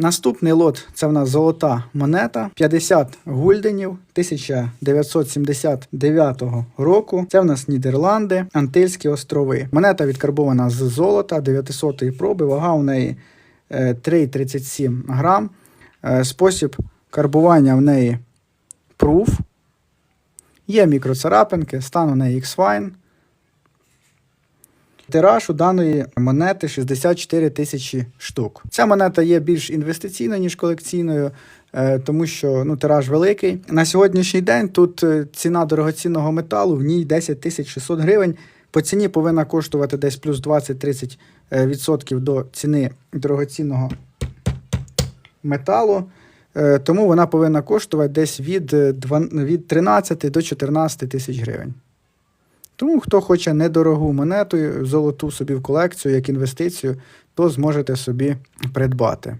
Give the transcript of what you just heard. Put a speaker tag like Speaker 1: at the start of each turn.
Speaker 1: Наступний лот це в нас золота монета 50 гульденів 1979 року. Це в нас Нідерланди, Антильські острови. Монета відкарбована з золота 900-ї проби. Вага у неї е, 3,37 грам. Е, Спосіб карбування в неї пруф. Є мікроцарапинки, стан у неї X-Fine. Тираж у даної монети 64 тисячі штук. Ця монета є більш інвестиційною, ніж колекційною, е, тому що ну, тираж великий. На сьогоднішній день тут е, ціна дорогоцінного металу в ній 10 тисяч 600 гривень. По ціні повинна коштувати десь плюс 20-30% е, до ціни дорогоцінного металу. Тому вона повинна коштувати десь від 13 до 14 тисяч гривень. Тому хто хоче недорогу монету, золоту собі в колекцію як інвестицію, то зможете собі придбати.